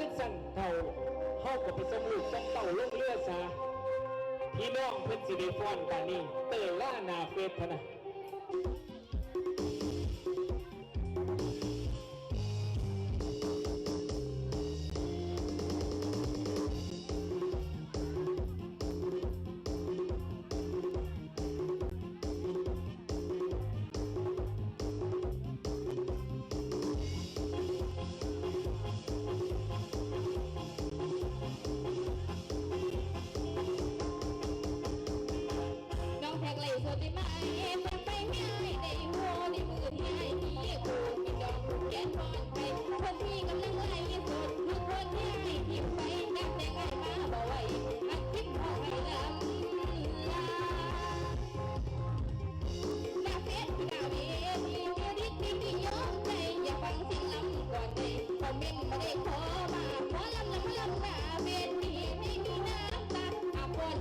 จังสั่นเท่าเข้าก็ไปสมลูกสมเต่าลงเลือดซะพี่น้องเพื่อนสิได้ฟอนกานี่เตยล่านาเฟธพนะ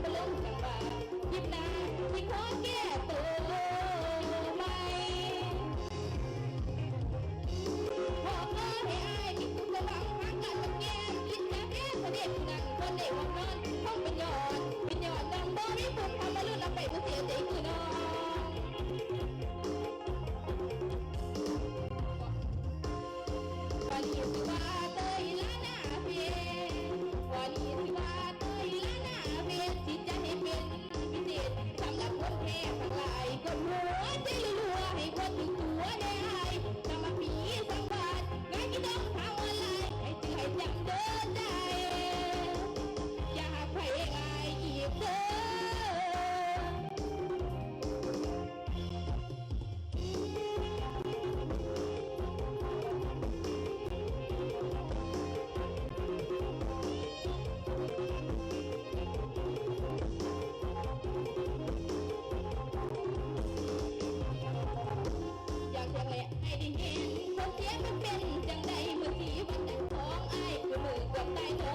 บลงกับว่าคิดนาที่ขอแก้ตัวใหม่พอเออใอายที่คุณระวังพักกันต้องแก้คิดนาแก้คนเด็กนั่งคนเด็กวังนอนห้องเป็นยอดเป็นยอดดังบ่ได้ผทำมาเรื่ละไปผู้สียใจคือนอน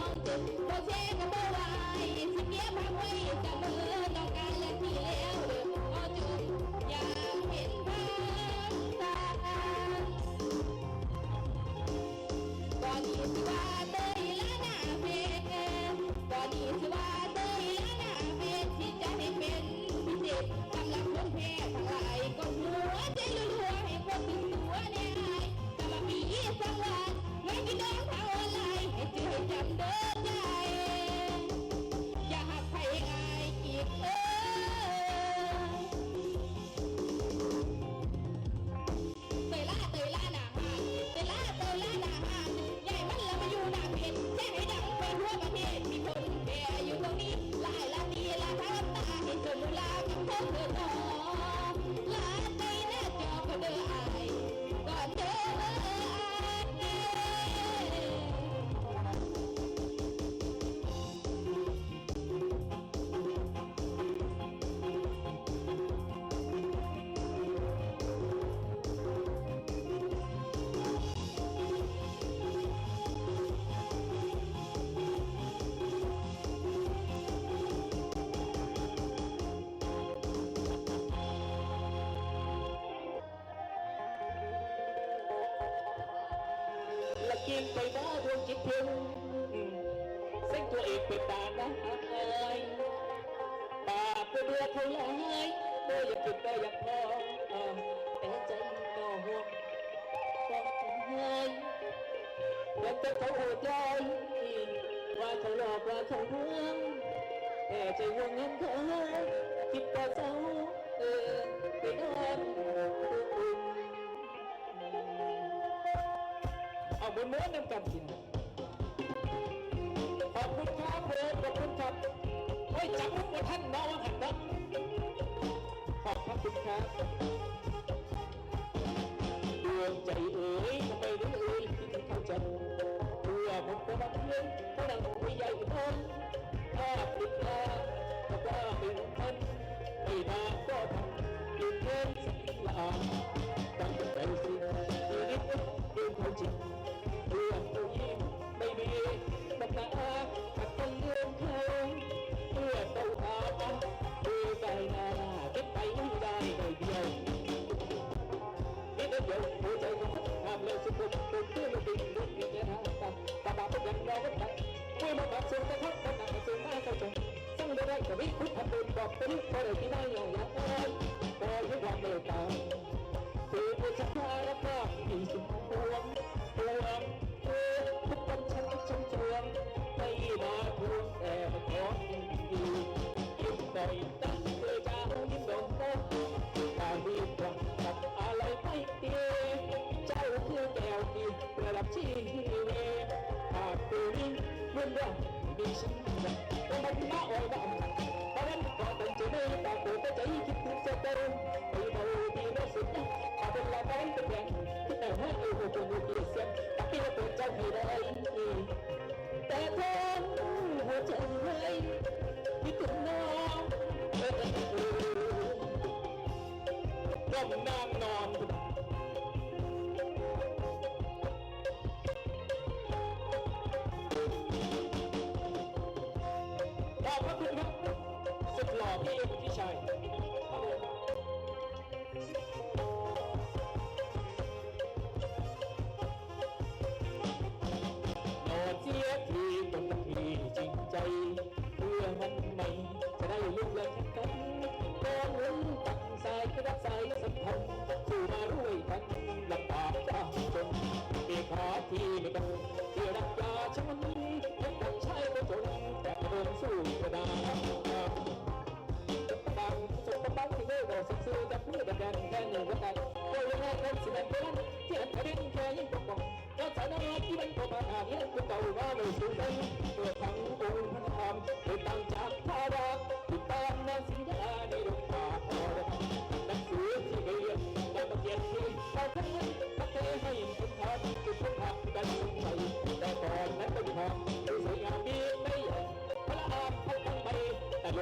องจุดโคเชก็บ่ไหวสิเก็บพักไว้จัง ซึ่งตัวเองเป็นตาหน้อาคายปากก็เบือเทาหลายเมื่ยังจุดได้ยังพอแต่ใจก็ห่วงก็หายยังเป็นเขาหัวใจว่าเขาหลอกว่าเขาลวงแต่ใจห่วงเงินเขาคิดว่าเจ้าเออไปนอนเอาบนเนื้อน้ำกันกิน ได้จับมืท่านน้องหันัะขอบพระคุณครับดวงใจเอ๋ยทำไมถึงเอ๋ยที่เข้าใจเมื่อผมก็รักเพื่องพลังไม่ใหญ่เท่าภาพติดตาแต่ว่าเป็นท่าน เป็นคนที่ได้ยอางยอดเยี่ยมโดยที่ความเมตตาตื่นผู้ชายรับภาพอีสุดพวงพวงเพื่อทุกคนฉันต้อชมชวงไม่มาพูดแอบขอดียิ้มบ่อยตั้งเคยจะยิ้มดงตาตาดีกว่ากับอะไรไม่ดีเจ้าคือแก้วดีระดับชีวิตหากตัวนี้เรื่องดีฉันจะไม่มาอ่อยบ้า ಕೈಗೆ ತಿಳಿಸದರು ದೈವವು ದೀನಿಸುತ್ತ ಅದೆಲ್ಲ ಬಂದು ಬೆಂಕಿ ಹೋಗುವುದು ಮುಗಿಸ ಕಪಿಲ ಪೂಜ ಹಿರೈ ತಗೊಂಡು ಹೋಚೈ ಇದನ್ನ Thank you.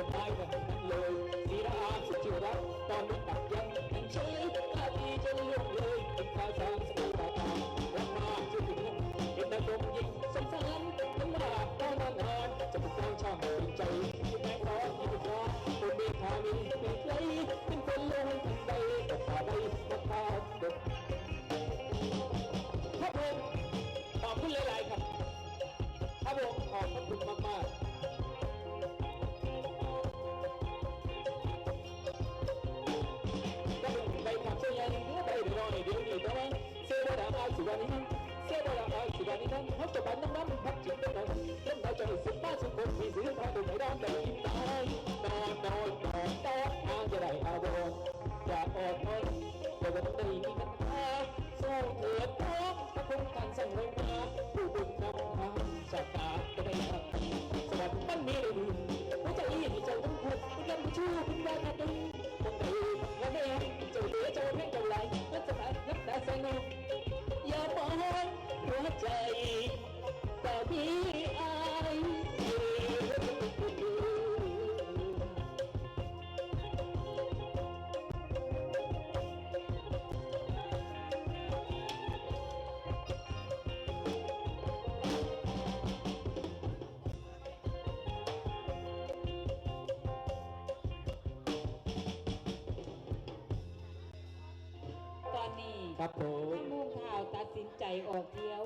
วไม้กันเลยสีระอาสจิรักตอนนี้ปักยังยังใช้ท่าทีจะล่วงเลยติดคายสามสตาตารักมาจะถึงเห็นแต่ลมยิงสงสารน้ำหนักต้องนานจะเป็นต้องช่างใจที่แม่ร้องที่เป็นร้อนคนเบียดทามิน 시간이면 세월아 갈 시간이면 헛도받는 맘은 박진 때는 옛날 전에 쓴맛은 곧 비즈를 봐도 내려온다 힘나이 너너너너 안겨라 하고 야 어허이 ครับผม ถ้มุ่งข่าวตัดสินใจออกเที่ยว